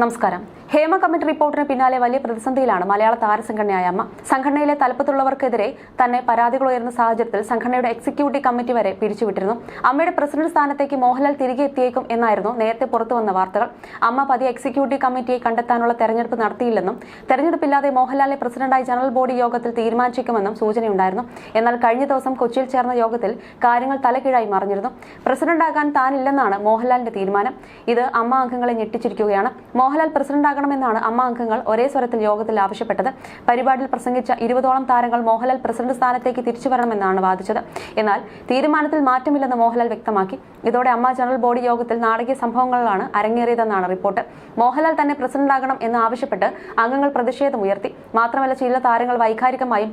നമസ്കാരം. ഹേമ കമ്മിറ്റി റിപ്പോർട്ടിന് പിന്നാലെ വലിയ പ്രതിസന്ധിയിലാണ് മലയാള താരസംഘടനയായ അമ്മ. സംഘടനയിലെ തലപ്പത്തുള്ളവർക്കെതിരെ തന്നെ പരാതികൾ ഉയർന്ന സാഹചര്യത്തിൽ സംഘടനയുടെ എക്സിക്യൂട്ടീവ് കമ്മിറ്റി വരെ പിരിച്ചുവിട്ടിരുന്നു. അമ്മയുടെ പ്രസിഡന്റ് സ്ഥാനത്തേക്ക് മോഹൻലാൽ തിരികെ എത്തിയേക്കും എന്നായിരുന്നു നേരത്തെ പുറത്തുവന്ന വാർത്തകൾ. അമ്മ പതിയെ എക്സിക്യൂട്ടീവ് കമ്മിറ്റിയെ കണ്ടെത്താനുള്ള തെരഞ്ഞെടുപ്പ് നടത്തിയില്ലെന്നും തെരഞ്ഞെടുപ്പില്ലാതെ മോഹൻലാലിനെ പ്രസിഡന്റായി ജനറൽ ബോഡി യോഗത്തിൽ തീരുമാനിച്ചേക്കുമെന്നും സൂചനയുണ്ടായിരുന്നു. എന്നാൽ കഴിഞ്ഞ ദിവസം കൊച്ചിയിൽ ചേർന്ന യോഗത്തിൽ കാര്യങ്ങൾ തലകീഴായി മറിഞ്ഞിരുന്നു. പ്രസിഡന്റാകാൻ താനില്ലെന്നാണ് മോഹൻലാലിന്റെ തീരുമാനം. ഇത് അമ്മ അംഗങ്ങളെ ഞെട്ടിച്ചിരിക്കുകയാണ്. മോഹൻലാൽ പ്രസിഡന്റാകണമെന്നാണ് അമ്മ അംഗങ്ങൾ ഒരേ സ്വരത്തിൽ യോഗത്തിൽ ആവശ്യപ്പെട്ടത്. പരിപാടിയിൽ പ്രസംഗിച്ച ഇരുപതോളം താരങ്ങൾ മോഹൻലാൽ പ്രസിഡന്റ് സ്ഥാനത്തേക്ക് തിരിച്ചു വരണമെന്നാണ് വാദിച്ചത്. എന്നാൽ തീരുമാനത്തിൽ മാറ്റമില്ലെന്ന് മോഹൻലാൽ വ്യക്തമാക്കി. ഇതോടെ അമ്മ ജനറൽ ബോഡി യോഗത്തിൽ നാടകീയ സംഭവങ്ങളാണ് അരങ്ങേറിയതെന്നാണ് റിപ്പോർട്ട്. മോഹൻലാൽ തന്നെ പ്രസിഡന്റാകണം എന്ന് ആവശ്യപ്പെട്ട് അംഗങ്ങൾ പ്രതിഷേധം ഉയർത്തി. മാത്രമല്ല ചില താരങ്ങൾ വൈകാരികമായും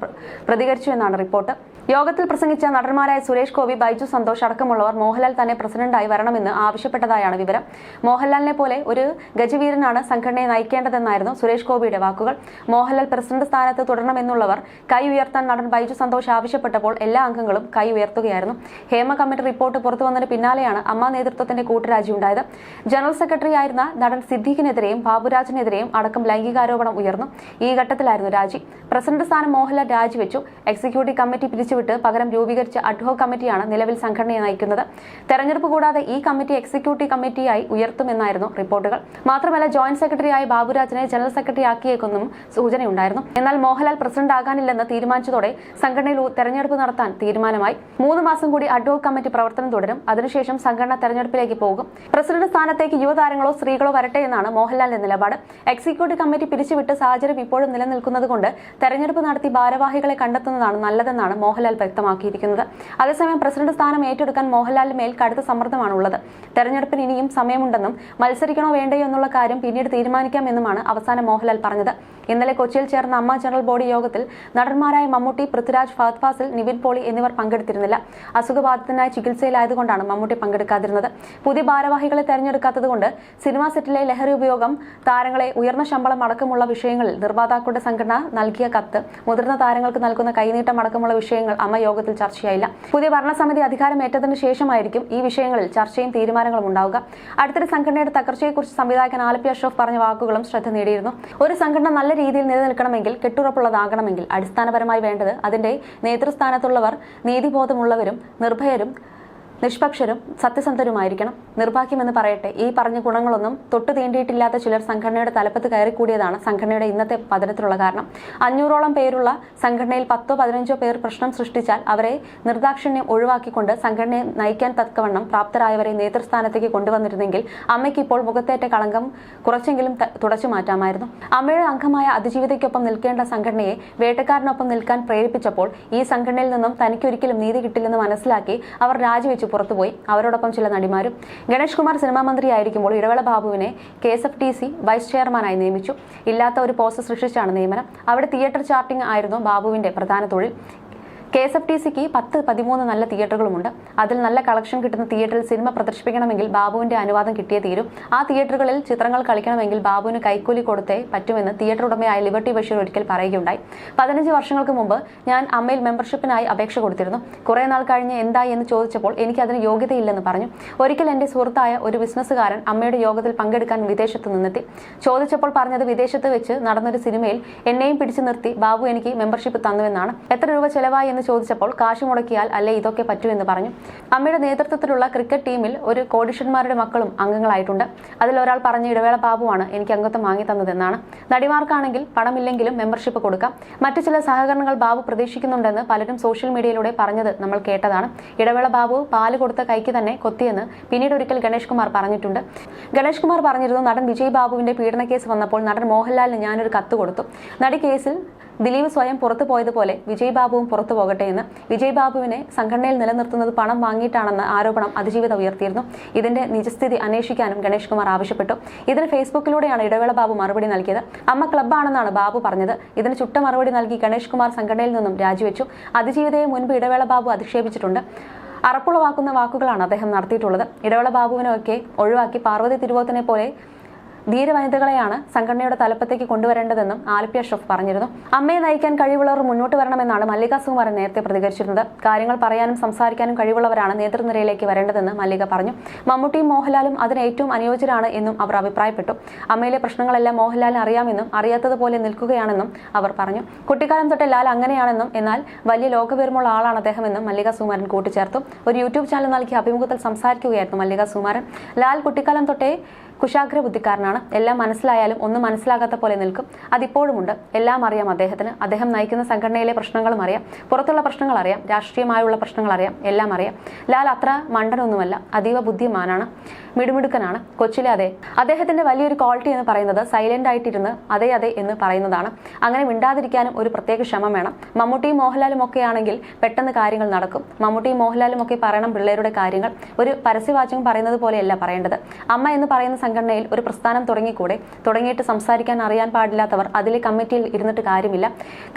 പ്രതികരിച്ചു എന്നാണ് റിപ്പോർട്ട്. യോഗത്തിൽ പ്രസംഗിച്ച നടന്മാരായ സുരേഷ് ഗോപി ബൈജു സന്തോഷ് അടക്കമുള്ളവർ മോഹൻലാൽ തന്നെ പ്രസിഡന്റായി വരണമെന്ന് ആവശ്യപ്പെട്ടതായാണ് വിവരം. മോഹൻലാലിനെ പോലെ ഒരു ഗജവീരനാണ് സംഘടനയെ നയിക്കേണ്ടതെന്നായിരുന്നു സുരേഷ് ഗോപിയുടെ വാക്കുകൾ. മോഹൻലാൽ പ്രസിഡന്റ് സ്ഥാനത്ത് തുടരണമെന്നുള്ളവർ കൈ ഉയർത്താൻ നടൻ ബൈജു സന്തോഷ് ആവശ്യപ്പെട്ടപ്പോൾ എല്ലാ അംഗങ്ങളും കൈ ഉയർത്തുകയായിരുന്നു. ഹേമ കമ്മിറ്റി റിപ്പോർട്ട് പുറത്തു വന്നതിന് പിന്നാലെയാണ് അമ്മ നേതൃത്വത്തിന്റെ കൂട്ടുരാജി ഉണ്ടായത്. ജനറൽ സെക്രട്ടറി ആയിരുന്ന നടൻ സിദ്ദീഖിനെതിരെയും ബാബുരാജിനെതിരെയും അടക്കം ലൈംഗികാരോപണം ഉയർന്നു. ഈ ഘട്ടത്തിലായിരുന്നു രാജി. പ്രസിഡന്റ് സ്ഥാനം മോഹൻലാൽ രാജിവെച്ചു. എക്സിക്യൂട്ടീവ് കമ്മിറ്റി പിരിച്ചുവിട്ട് പകരം രൂപീകരിച്ച അഡ്ഹോക് കമ്മിറ്റിയാണ് നിലവിൽ സംഘടനയെ നയിക്കുന്നത്. തെരഞ്ഞെടുപ്പ് കൂടാതെ ഈ കമ്മിറ്റി എക്സിക്യൂട്ടീവ് കമ്മിറ്റിയായി ഉയർത്തുമെന്നായിരുന്നു റിപ്പോർട്ടുകൾ. മാത്രമല്ല ജോയിന്റ് സെക്രട്ടറിയായ ബാബുരാജിനെ ജനറൽ സെക്രട്ടറി ആക്കിയേക്കെന്നും സൂചനയുണ്ടായിരുന്നു. എന്നാൽ മോഹൻലാൽ പ്രസിഡന്റ് ആകാനില്ലെന്ന് തീരുമാനിച്ചതോടെ സംഘടനയിൽ തെരഞ്ഞെടുപ്പ് നടത്താൻ തീരുമാനമായി. മൂന്ന് മാസം കൂടി അഡ്ഹോക് കമ്മിറ്റി പ്രവർത്തനം തുടരും. അതിനുശേഷം സംഘടന തെരഞ്ഞെടുപ്പിലേക്ക് പോകും. പ്രസിഡന്റ് സ്ഥാനത്തേക്ക് യുവതാരങ്ങളോ സ്ത്രീകളോ വരട്ടെ എന്നാണ് മോഹൻലാലിന്റെ നിലപാട്. എക്സിക്യൂട്ടീവ് കമ്മിറ്റി പിരിച്ചുവിട്ട് സാഹചര്യം ഇപ്പോഴും നിലനിൽക്കുന്നതുകൊണ്ട് തെരഞ്ഞെടുപ്പ് നടത്തി ഭാരവാഹികളെ കണ്ടെത്തുന്നതാണ് നല്ലതെന്നാണ് മോഹൻലാൽ വ്യക്തമാക്കിയിരിക്കുന്നത്. അതേസമയം പ്രസിഡന്റ് സ്ഥാനം ഏറ്റെടുക്കാൻ മോഹൻലാലിന് മേൽ കടുത്ത സമ്മർദ്ദമാണുള്ളത്. തെരഞ്ഞെടുപ്പിന് ഇനിയും സമയമുണ്ടെന്നും മത്സരിക്കണോ വേണ്ടയോ എന്നുള്ള കാര്യം പിന്നീട് തീരുമാനിക്കാമെന്നുമാണ് അവസാനം മോഹൻലാൽ പറഞ്ഞത്. ഇന്നലെ കൊച്ചിയിൽ ചേർന്ന അമ്മ ജനറൽ ബോഡി യോഗത്തിൽ നടന്മാരായ മമ്മൂട്ടി പൃഥ്വിരാജ് ഫഹദ് ഫാസിൽ നിവിൻ പോളി എന്നിവർ പങ്കെടുത്തിരുന്നില്ല. അസുഖബാധിതനായി ചികിത്സയിലായതുകൊണ്ടാണ് മമ്മൂട്ടി പങ്കെടുക്കാതിരുന്നത്. പുതിയ ഭാരവാഹികളെ തെരഞ്ഞെടുക്കാത്തതുകൊണ്ട് സിനിമാ സെറ്റിലെ ലഹരി ഉപയോഗം താരങ്ങളെ ഉയർന്ന ശമ്പളം അടക്കമുള്ള വിഷയങ്ങളിൽ നിർമ്മാതാക്കളുടെ സംഘടന നൽകിയ കത്ത് മുതിർന്ന താരങ്ങൾക്ക് നൽകുന്ന കൈനീട്ടം അടക്കമുള്ള വിഷയങ്ങൾ അമ്മ യോഗത്തിൽ ചർച്ചയായില്ല. പുതിയ ഭരണസമിതി അധികാരമേറ്റതിനു ശേഷമായിരിക്കും ഈ വിഷയങ്ങളിൽ ചർച്ചയും തീരുമാനങ്ങളും ഉണ്ടാവുക. അടുത്തിടെ സംഘടനയുടെ തകർച്ചയെക്കുറിച്ച് സംവിധായകൻ ആലപ്പി അഷ്റഫ് പറഞ്ഞ വാക്കുകളും ശ്രദ്ധ നേടിയിരുന്നു. ഒരു സംഘടന നല്ല രീതിയിൽ നിലനിൽക്കണമെങ്കിൽ കെട്ടുറപ്പുള്ളതാകണമെങ്കിൽ അടിസ്ഥാനപരമായി വേണ്ടത് അതിന്റെ നേതൃസ്ഥാനത്തുള്ളവർ നീതിബോധമുള്ളവരും നിർഭയരും നിഷ്പക്ഷരും സത്യസന്ധരുമായിരിക്കണം. നിർഭാഗ്യമെന്ന് പറയട്ടെ ഈ പറഞ്ഞ ഗുണങ്ങളൊന്നും തൊട്ടു തീണ്ടിയിട്ടില്ലാത്ത ചിലർ സംഘടനയുടെ തലപ്പത്ത് കയറിക്കൂടിയതാണ് സംഘടനയുടെ ഇന്നത്തെ പതനത്തിലുള്ള കാരണം. അഞ്ഞൂറോളം പേരുള്ള സംഘടനയിൽ പത്തോ പതിനഞ്ചോ പേർ പ്രശ്നം സൃഷ്ടിച്ചാൽ അവരെ നിർദാക്ഷിണ്യം ഒഴിവാക്കിക്കൊണ്ട് സംഘടനയെ നയിക്കാൻ തക്കവണ്ണം പ്രാപ്തരായവരെ നേതൃസ്ഥാനത്തേക്ക് കൊണ്ടുവന്നിരുന്നെങ്കിൽ അമ്മയ്ക്ക് ഇപ്പോൾ മുഖത്തേറ്റ കളങ്കം കുറച്ചെങ്കിലും തുടച്ചു മാറ്റാമായിരുന്നു. അമ്മയുടെ അംഗമായ അതിജീവിതയ്ക്കൊപ്പം നിൽക്കേണ്ട സംഘടനയെ വേട്ടക്കാരനൊപ്പം നിൽക്കാൻ പ്രേരിപ്പിച്ചപ്പോൾ ഈ സംഘടനയിൽ നിന്നും തനിക്കൊരിക്കലും നീതി കിട്ടില്ലെന്ന് മനസ്സിലാക്കി അവർ രാജിവെച്ച്. പുറത്തുപോയി. അവരോടൊപ്പം ചില നടിമാരും. ഗണേഷ് കുമാർ സിനിമാ മന്ത്രിയായിരിക്കുമ്പോൾ ഇടവേള ബാബുവിനെ K S F T C vice ചെയർമാനായി നിയമിച്ചു. ഇല്ലാത്ത ഒരു പോസ്റ്റ് സൃഷ്ടിച്ചാണ് നിയമനം. അവിടെ തിയേറ്റർ ചാർട്ടിംഗ് ആയിരുന്നു ബാബുവിന്റെ പ്രധാന തൊഴിൽ. കെ എസ് എഫ് ടി സിക്ക് പത്ത് പതിമൂന്ന് നല്ല തിയേറ്ററുകളുമുണ്ട്. അതിൽ നല്ല കളക്ഷൻ കിട്ടുന്ന തിയേറ്ററിൽ സിനിമ പ്രദർശിപ്പിക്കണമെങ്കിൽ ബാബുവിന്റെ അനുവാദം കിട്ടിയേ തീരും. ആ തിയേറ്ററുകളിൽ ചിത്രങ്ങൾ കളിക്കണമെങ്കിൽ ബാബുവിന് കൈക്കൂലി കൊടുത്തേ പറ്റുമെന്ന് തിയേറ്റർ ഉടമയായ ലിബർട്ടി ബഷീർ ഒരിക്കൽ പറയുകയുണ്ടായി. പതിനഞ്ച് വർഷങ്ങൾക്ക് മുമ്പ് ഞാൻ അമ്മയിൽ മെമ്പർഷിപ്പിനായി അപേക്ഷ കൊടുത്തിരുന്നു. കുറേ നാൾ കഴിഞ്ഞ് എന്തായി എന്ന് ചോദിച്ചപ്പോൾ എനിക്ക് അതിന് യോഗ്യതയില്ലെന്ന് പറഞ്ഞു. ഒരിക്കൽ എന്റെ സുഹൃത്തായ ഒരു ബിസിനസ്സുകാരൻ അമ്മയുടെ യോഗത്തിൽ പങ്കെടുക്കാൻ വിദേശത്ത് നിന്നെത്തി. ചോദിച്ചപ്പോൾ പറഞ്ഞത് വിദേശത്ത് വെച്ച് നടന്നൊരു സിനിമയിൽ എന്നെയും പിടിച്ചു നിർത്തി ബാബു എനിക്ക് മെമ്പർഷിപ്പ് തന്നുവെന്നാണ്. എത്ര രൂപ ചെലവായി എന്ന് ചോദിച്ചപ്പോൾ കാശ് മുടക്കിയാൽ അല്ലേ ഇതൊക്കെ പറ്റൂ എന്ന് പറഞ്ഞു. അമ്മയുടെ നേതൃത്വത്തിലുള്ള ക്രിക്കറ്റ് ടീമിൽ ഒരു കോടീശ്വരന്മാരുടെ മക്കളും അംഗങ്ങളായിട്ടുണ്ട്. അതിലൊരാൾ പറഞ്ഞ ഇടവേള ബാബുവാണ് എനിക്ക് അംഗത്വം വാങ്ങി തന്നതെന്നാണ്. നടിമാർക്കാണെങ്കിൽ പണമില്ലെങ്കിലും മെമ്പർഷിപ്പ് കൊടുക്കാം. മറ്റു ചില സഹകരണങ്ങൾ ബാബു പ്രതീക്ഷിക്കുന്നുണ്ടെന്ന് പലരും സോഷ്യൽ മീഡിയയിലൂടെ പറഞ്ഞത് നമ്മൾ കേട്ടതാണ്. ഇടവേള ബാബു പാൽ കൊടുത്ത കൈക്ക് തന്നെ കൊത്തിയെന്ന് പിന്നീട് ഒരിക്കൽ ഗണേഷ് കുമാർ പറഞ്ഞിട്ടുണ്ട്. ഗണേഷ് കുമാർ പറഞ്ഞിരുന്നു നടൻ വിജയ് ബാബുവിന്റെ പീഡന കേസ് വന്നപ്പോൾ നടൻ മോഹൻലാലിന് ഞാനൊരു കത്ത് കൊടുത്തു. നടി കേസിൽ ദിലീപ് സ്വയം പുറത്തു പോയതുപോലെ വിജയ് ബാബുവും പുറത്തു പോകട്ടെ എന്ന് വിജയ് ബാബുവിനെ സംഘടനയിൽ നിലനിർത്തുന്നത് പണം വാങ്ങിയിട്ടാണെന്ന ആരോപണം അതിജീവിത ഉയർത്തിയിരുന്നു. ഇതിന്റെ നിജസ്ഥിതി അന്വേഷിക്കാനും ഗണേഷ് കുമാർ ആവശ്യപ്പെട്ടു. ഇതിന് ഫേസ്ബുക്കിലൂടെയാണ് ഇടവേള ബാബു മറുപടി നൽകിയത്. അമ്മ ക്ലബ്ബാണെന്നാണ് ബാബു പറഞ്ഞത്. ഇതിന് ചുട്ട മറുപടി നൽകി ഗണേഷ് കുമാർ സംഘടനയിൽ നിന്നും രാജിവെച്ചു. അതിജീവിതയെ മുൻപ് ഇടവേള ബാബു അധിക്ഷേപിച്ചിട്ടുണ്ട്. അറപ്പുളവാക്കുന്ന വാക്കുകളാണ് അദ്ദേഹം നടത്തിയിട്ടുള്ളത്. ഇടവേള ബാബുവിനെയൊക്കെ ഒഴിവാക്കി പാർവതി തിരുവോത്തിനെ പോലെ ധീരവനിതകളെയാണ് സംഘടനയുടെ തലപ്പത്തേക്ക് കൊണ്ടുവരേണ്ടതെന്നും ആലപ്പി അഷ്റഫ് പറഞ്ഞിരുന്നു. അമ്മയെ നയിക്കാൻ കഴിവുള്ളവർ മുന്നോട്ട് വരണമെന്നാണ് മല്ലിക സുകുമാരൻ നേരത്തെ പ്രതികരിച്ചിരുന്നത്. കാര്യങ്ങൾ പറയാനും സംസാരിക്കാനും കഴിവുള്ളവരാണ് നേതൃനിരയിലേക്ക് വരേണ്ടതെന്ന് മല്ലിക പറഞ്ഞു. മമ്മൂട്ടിയും മോഹൻലാലും അതിന് ഏറ്റവും അനുയോജ്യരാണ് എന്നും അവർ അഭിപ്രായപ്പെട്ടു. അമ്മയിലെ പ്രശ്നങ്ങളെല്ലാം മോഹൻലാലിന് അറിയാമെന്നും അറിയാത്തതുപോലെ നിൽക്കുകയാണെന്നും അവർ പറഞ്ഞു. കുട്ടിക്കാലം തൊട്ടേ ലാൽ അങ്ങനെയാണെന്നും എന്നാൽ വലിയ ലോകവിവരമുള്ള ആളാണ് അദ്ദേഹമെന്നും മല്ലിക സുകുമാരൻ കൂട്ടിച്ചേർത്തു. ഒരു യൂട്യൂബ് ചാനൽ നൽകിയ അഭിമുഖത്തിൽ സംസാരിക്കുകയായിരുന്നു മല്ലിക സുകുമാരൻ. ലാൽ കുട്ടിക്കാലം തൊട്ടേ കുശാഗ്ര ബുദ്ധിക്കാരനാണ് എല്ലാം മനസ്സിലായാലും ഒന്നും മനസ്സിലാകാത്ത പോലെ നിൽക്കും. അതിപ്പോഴുമുണ്ട്. എല്ലാം അറിയാം അദ്ദേഹത്തിന്. അദ്ദേഹം നയിക്കുന്ന സംഘടനയിലെ പ്രശ്നങ്ങളും അറിയാം. പുറത്തുള്ള പ്രശ്നങ്ങൾ അറിയാം. രാഷ്ട്രീയമായുള്ള പ്രശ്നങ്ങൾ അറിയാം. എല്ലാം അറിയാം. ലാൽ അത്ര മണ്ടനൊന്നുമല്ല. അതീവ ബുദ്ധിമാനാണ്. മിടുമിടുക്കനാണ്. കൊച്ചിലെ അതെ അദ്ദേഹത്തിന്റെ വലിയൊരു ക്വാളിറ്റി എന്ന് പറയുന്നത് സൈലന്റ് ആയിട്ടിരുന്ന് അതെ അതെ എന്ന് പറയുന്നതാണ്. അങ്ങനെ മിണ്ടാതിരിക്കാനും ഒരു പ്രത്യേക ക്ഷമ വേണം. മമ്മൂട്ടിയും മോഹൻലാലും ഒക്കെ ആണെങ്കിൽ പെട്ടെന്ന് കാര്യങ്ങൾ നടക്കും. മമ്മൂട്ടിയും മോഹൻലാലും ഒക്കെ പറയണം പിള്ളേരുടെ കാര്യങ്ങൾ. ഒരു പരസ്യവാചകം പറയുന്നത് പോലെയല്ല പറയേണ്ടത്. അമ്മ എന്ന് പറയുന്ന സംഘടനയിൽ ഒരു പ്രസ്ഥാനം തുടങ്ങിക്കൂടെ? തുടങ്ങിയിട്ട് സംസാരിക്കാൻ അറിയാൻ പാടില്ലാത്തവർ അതിലെ കമ്മിറ്റിയിൽ ഇരുന്നിട്ട് കാര്യമില്ല.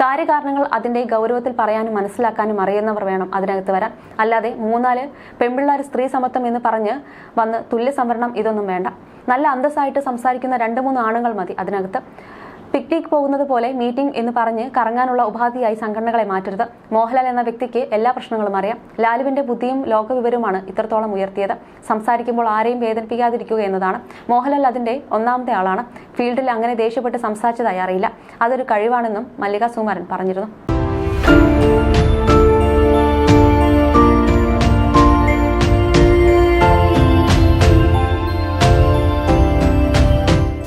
കാര്യകാരണങ്ങൾ അതിന്റെ ഗൗരവത്തിൽ പറയാനും മനസ്സിലാക്കാനും അറിയുന്നവർ വേണം അതിനകത്ത് വരാൻ. അല്ലാതെ മൂന്നാൽ പെൺപിള്ളേർ സ്ത്രീ സമത്വം എന്ന് പറഞ്ഞ് വന്ന് തുല്യ സംവരണം ഇതൊന്നും വേണ്ട. നല്ല അന്തസ്സായിട്ട് സംസാരിക്കുന്ന രണ്ട് മൂന്ന് ആണുങ്ങൾ മതി അതിനകത്ത്. പിക്നിക് പോകുന്നത് പോലെ മീറ്റിംഗ് എന്ന് പറഞ്ഞ് കറങ്ങാനുള്ള ഉപാധിയായി സംഘടനകളെ മാറ്റരുത്. മോഹൻലാൽ എന്ന വ്യക്തിക്ക് എല്ലാ പ്രശ്നങ്ങളും അറിയാം. ലാലുവിന്റെ ബുദ്ധിയും ലോകവിവരവുമാണ് ഇത്രത്തോളം ഉയർത്തിയത്. സംസാരിക്കുമ്പോൾ ആരെയും വേദനിപ്പിക്കാതിരിക്കുക എന്നതാണ്. മോഹൻലാൽ അതിന്റെ ഒന്നാമത്തെ ആളാണ്. ഫീൽഡിൽ അങ്ങനെ ദേഷ്യപ്പെട്ട് സംസാരിച്ചതായി അറിയില്ല. അതൊരു കഴിവാണെന്നും മല്ലികാ സുകുമാരൻ പറഞ്ഞിരുന്നു.